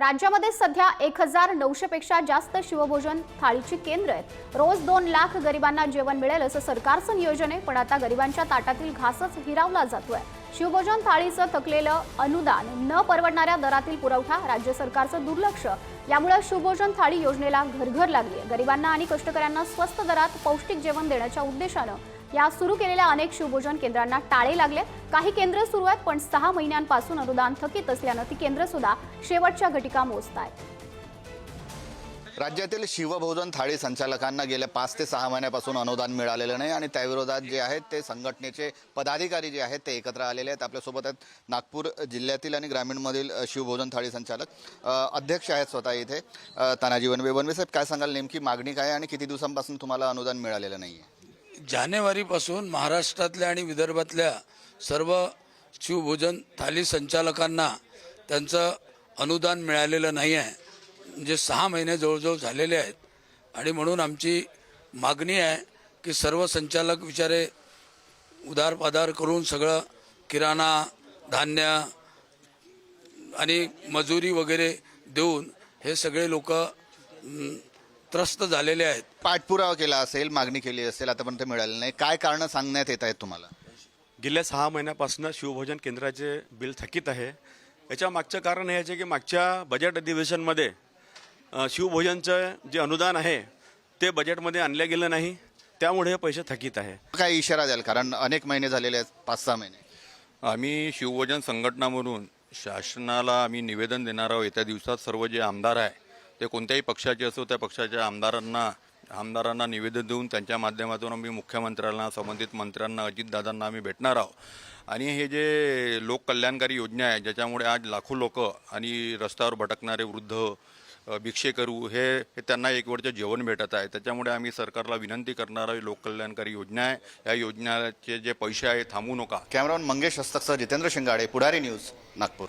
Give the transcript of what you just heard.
राज्यामध्ये सध्या एक हजार नऊशे पेक्षा जास्त शिवभोजन थाळीची केंद्र आहेत. रोज दोन लाख गरिबांना जेवण मिळेल असं सरकारचं नियोजन आहे पण आता गरिबांच्या ताटातील घासच हिरावला जातोय. शिवभोजन थाळीचं थकलेलं अनुदान न परवडणाऱ्या दरातील पुरवठा राज्य सरकारचं दुर्लक्ष. यामुळे शिवभोजन थाळी योजनेला घरघर लागली आहे. गरिबांना आणि कष्टकऱ्यांना स्वस्त दरात पौष्टिक जेवण देण्याच्या उद्देशानं या सुरू केलेल्या अनेक शिवभोजन केंद्रांना टाळे लागले. काही केंद्र सुरू आहेत पण सहा महिन्यांपासून अनुदान थकीत असल्यानं ती केंद्र सुद्धा शेवटच्या घटिका मोजत आहेत राज्यातील शिवभोजन थाळी संचालकांना गेल्या पाच ते सहा महिन्यापासून अनुदान मिळालेलं नाही आणि त्याविरोधात जे आहेत ते संघटनेचे पदाधिकारी जे आहेत ते एकत्र आलेले आहेत. आपल्यासोबत आहेत नागपूर जिल्ह्यातील आणि ग्रामीणमधील शिवभोजन थाळी संचालक. अध्यक्ष आहेत स्वतः इथे. तानाजी वनवे. वनवे साहेब काय सांगाल? नेमकी मागणी काय आणि किती दिवसांपासून तुम्हाला अनुदान मिळालेलं नाही आहे जानेवारीपासून महाराष्ट्रातल्या आणि विदर्भातल्या सर्व शिवभोजन थाली संचालकांना त्यांचं अनुदान मिळालेलं नाही आहे. म्हणजे सहा महिने जवळजवळ झालेले आहेत. आणि म्हणून आमची मागणी आहे की सर्व संचालक विचारे उदारपादार करून सगळं किराणा धान्य आणि मजुरी वगैरे देऊन हे सगळे लोक त्रस्त झालेले आहेत. पाठपुरावा केला असेल मागणी केली असेल आतापर्यंत मिळालं नाही. काय कारणं सांगण्यात येत आहेत तुम्हाला? गेल्या सहा महिन्यापासून शिवभोजन केंद्राचे बिल थकीत आहे. याच्या मागचं कारण हे आहे की मागच्या बजेट अधिवेशनमध्ये अ, शिवभोजनचं जे अनुदान आहे ते बजेटमध्ये आणलं गेलं नाही. त्यामुळे हे पैसे थकीत आहे. काय इशारा द्याल? कारण अनेक महिने झालेले आहेत पाच सहा महिने. आम्ही शिवभोजन संघटना म्हणून शासनाला आम्ही निवेदन देणार आहोत. येत्या दिवसात सर्व जे आमदार आहे ते कोणत्याही पक्षाचे असो त्या पक्षाच्या आमदारांना आमदारांना निवेदन देऊन त्यांच्या माध्यमातून आम्ही मुख्यमंत्र्यांना संबंधित मंत्र्यांना अजितदादांना आम्ही भेटणार आहोत. आणि हे जे लोककल्याणकारी योजना आहे ज्याच्यामुळे आज लाखो लोक आणि रस्त्यावर भटकणारे वृद्ध भिक्षेकरू हे हे त्यांना एक वेळचं जेवण भेटत आहे. त्याच्यामुळे आम्ही सरकारला विनंती करणार आहे लोककल्याणकारी योजना आहे. या योजनेचे जे पैसे आहे थांबू नका. कॅमेरामन मंगेश हस्तकसह जितेंद्र शिंगाडे पुढारी न्यूज नागपूर.